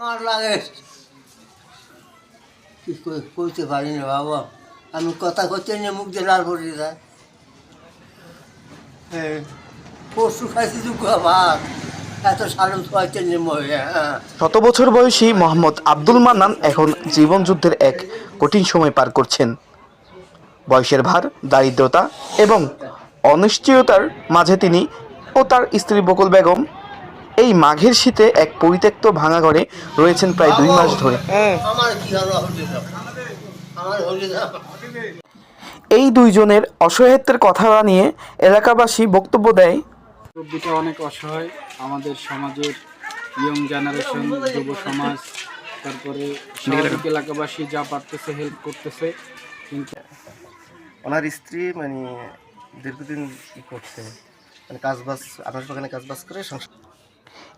আমার লাগে। কি কইতে পারি না বাবা। আমি কথা করতে নিয়ে মুখ দিয়ে লাল পড়ে যায়। হ্যাঁ পরশু খাইছি দুঃখ ভাত শত বছর বয়সী মোহাম্মদ আব্দুল মান্নান এখন জীবন যুদ্ধের এক কঠিন সময় পার করছেন। বয়সের ভার, দারিদ্রতা এবং অনিশ্চয়তার মাঝে তিনি ও তার স্ত্রী বকুল বেগম এই মাঘের শীতে এক পরিত্যক্ত ভাঙা ঘরে রয়েছেন প্রায় দুই মাস ধরে। এই দুইজনের অসহায়ত্বের কথা নিয়ে এলাকাবাসী বক্তব্য দেয়। মুরব্বীটা অনেক অসহায়। আমাদের সমাজের ইয়ং জেনারেশন যুব সমাজ তারপরে এলাকাবাসী যা পারতেছে হেল্প করতেছে কিন্তু ওনার স্ত্রী মানে দীর্ঘদিন ই করছে। মানে কাজ বাজ আনাস বাগানে কাজ বাজ করে সংসার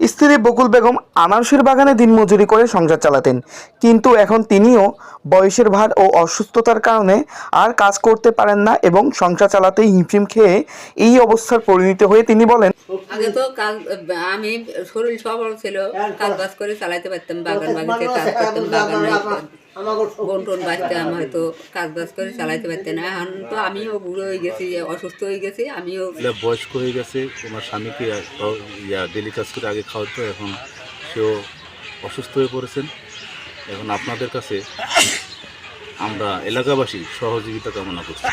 স্ত্রী বকুল বেগম আনারসের বাগানে দিনমজুরি করে সংসার চালাতেন। কিন্তু এখন তিনিও বয়সের ভার ও অসুস্থতার কারণে আর কাজ করতে পারেন না এবং সংসার চালাতে হিমশিম খেয়ে এই অবস্থার পরিণত হয়ে তিনি বলেন আগে তো কাজ আমি শরীর সবল ছিল কাজ বাজ করে চালাইতে পারতাম বাগান বাগানে কাজ করতাম বাগানে বন্টন বাঁচতাম হয়তো কাজ বাজ করে চালাইতে পারতেন এখন তো আমিও বুড়ো হয়ে গেছি অসুস্থ হয়ে গেছি আমিও বয়স্ক হয়ে গেছে। তোমার স্বামীকে ইয়া ডেলি কাজ করে আগে খাওয়াতো এখন সেও অসুস্থ হয়ে পড়েছেন। এখন আপনাদের কাছে আমরা এলাকাবাসী সহযোগিতা কামনা করছি।